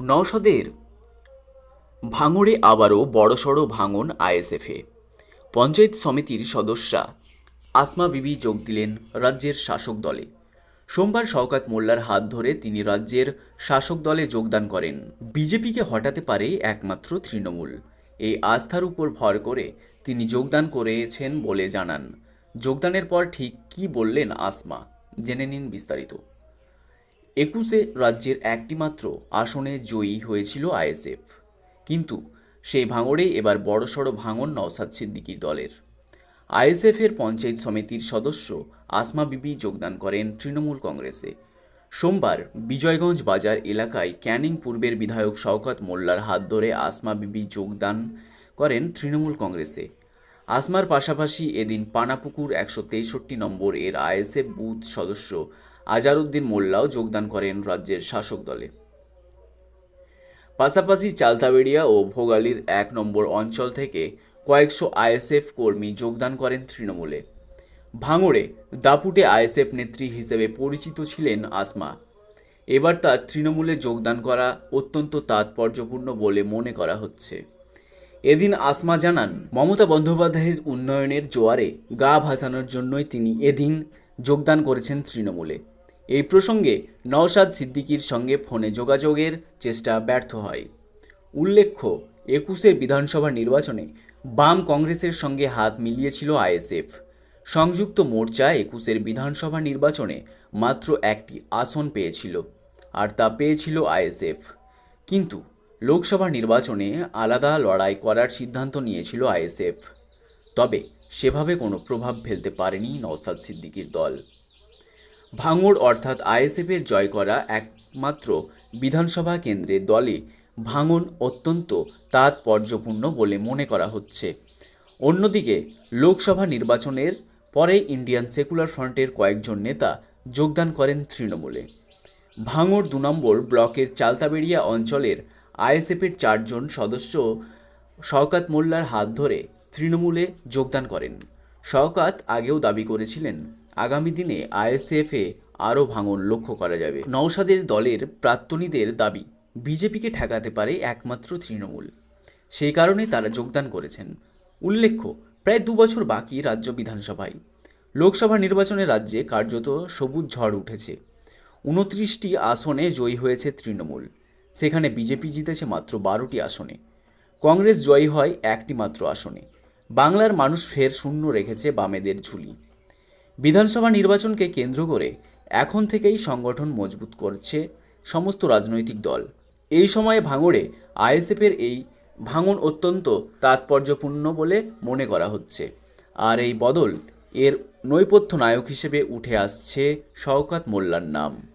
নওশাদের ভাঙড়ে আবারও বড়সড় ভাঙন আইএসএফে। পঞ্চায়েত সমিতির সদস্যা আসমা বিবি যোগ দিলেন রাজ্যের শাসক দলে। সোমবার শওকাত মোল্লার হাত ধরে তিনি রাজ্যের শাসক দলে যোগদান করেন। বিজেপিকে হটাতে পারে একমাত্র তৃণমূল। এই আস্থার উপর ভর করে তিনি যোগদান করেছেন বলে জানান। যোগদানের পর ঠিক কী বললেন আসমা? জেনে নিন বিস্তারিত। একুশে রাজ্যের একটিমাত্র আসনে জয়ী হয়েছিল আইএসএফ। কিন্তু সেই ভাঙড়ে এবার বড়সড় ভাঙন নওসাদ সিদ্দিকির দলের। আইএসএফের পঞ্চায়েত সমিতির সদস্য আসমা বিবি যোগদান করেন তৃণমূল কংগ্রেসে। সোমবার বিজয়গঞ্জ বাজার এলাকায় ক্যানিং পূর্বের বিধায়ক শওকত মোল্লার হাত ধরে আসমা বিবি যোগদান করেন তৃণমূল কংগ্রেসে। আসমার পাশাপাশি এদিন পানাপুকুর একশো তেষট্টি নম্বর এর আইএসএফ বুথ সদস্য আজারউদ্দিন মোল্লাও যোগদান করেন রাজ্যের শাসক দলে। পাশাপাশি চালতাবেড়িয়া ও ভোগালীর এক নম্বর অঞ্চল থেকে কয়েকশো আইএসএফ কর্মী যোগদান করেন তৃণমূলে। ভাঙড়ে দাপুটে আইএসএফ নেত্রী হিসেবে পরিচিত ছিলেন আসমা। এবার তার তৃণমূলে যোগদান করা অত্যন্ত তাৎপর্যপূর্ণ বলে মনে করা হচ্ছে। এদিন আসমা জানান, মমতা বন্দ্যোপাধ্যায়ের উন্নয়নের জোয়ারে গা ভাসানোর জন্যই তিনি এদিন যোগদান করেছেন তৃণমূলে। এই প্রসঙ্গে নওশাদ সিদ্দিকীর সঙ্গে ফোনে যোগাযোগের চেষ্টা ব্যর্থ হয়। উল্লেখ্য, একুশের বিধানসভা নির্বাচনে বাম কংগ্রেসের সঙ্গে হাত মিলিয়েছিল আইএসএফ। সংযুক্ত মোর্চা একুশের বিধানসভা নির্বাচনে মাত্র একটি আসন পেয়েছিল আর তা পেয়েছিল আইএসএফ। কিন্তু লোকসভা নির্বাচনে আলাদা লড়াই করার সিদ্ধান্ত নিয়েছিল আইএসএফ। তবে সেভাবে কোনো প্রভাব ফেলতে পারেনি নওসাদ সিদ্দিকির দল। ভাঙড় অর্থাৎ আইএসএফের জয় করা একমাত্র বিধানসভা কেন্দ্রে দলে ভাঙন অত্যন্ত তাৎপর্যপূর্ণ বলে মনে করা হচ্ছে। অন্যদিকে, লোকসভা নির্বাচনের পরে ইন্ডিয়ান সেকুলার ফ্রন্টের কয়েকজন নেতা যোগদান করেন তৃণমূলে। ভাঙড় দু নম্বর ব্লকের চালতাবেড়িয়া অঞ্চলের আইএসএফের চারজন সদস্য শওকাত মোল্লার হাত ধরে তৃণমূলে যোগদান করেন। শওকাত আগেও দাবি করেছিলেন আগামী দিনে আইএসএফে আরও ভাঙন লক্ষ্য করা যাবে। নওশাদের দলের প্রাক্তনীদের দাবি, বিজেপিকে ঠেকাতে পারে একমাত্র তৃণমূল। সেই কারণে তারা যোগদান করেছেন। উল্লেখ্য, প্রায় দু বছর বাকি রাজ্য বিধানসভায়। লোকসভা নির্বাচনে রাজ্যে কার্যত সবুজ ঝড় উঠেছে। উনত্রিশটি আসনে জয়ী হয়েছে তৃণমূল। সেখানে বিজেপি জিতেছে মাত্র বারোটি আসনে। কংগ্রেস জয়ী হয় একটি মাত্র আসনে। বাংলার মানুষ ফের শূন্য রেখেছে বামেদের ঝুলি। বিধানসভা নির্বাচনকে কেন্দ্র করে এখন থেকেই সংগঠন মজবুত করছে সমস্ত রাজনৈতিক দল। এই সময়ে ভাঙড়ে আইএসএফের এই ভাঙন অত্যন্ত তাৎপর্যপূর্ণ বলে মনে করা হচ্ছে। আর এই বদল এর নৈপথ্য নায়ক হিসেবে উঠে আসছে শওকাত মোল্লার নাম।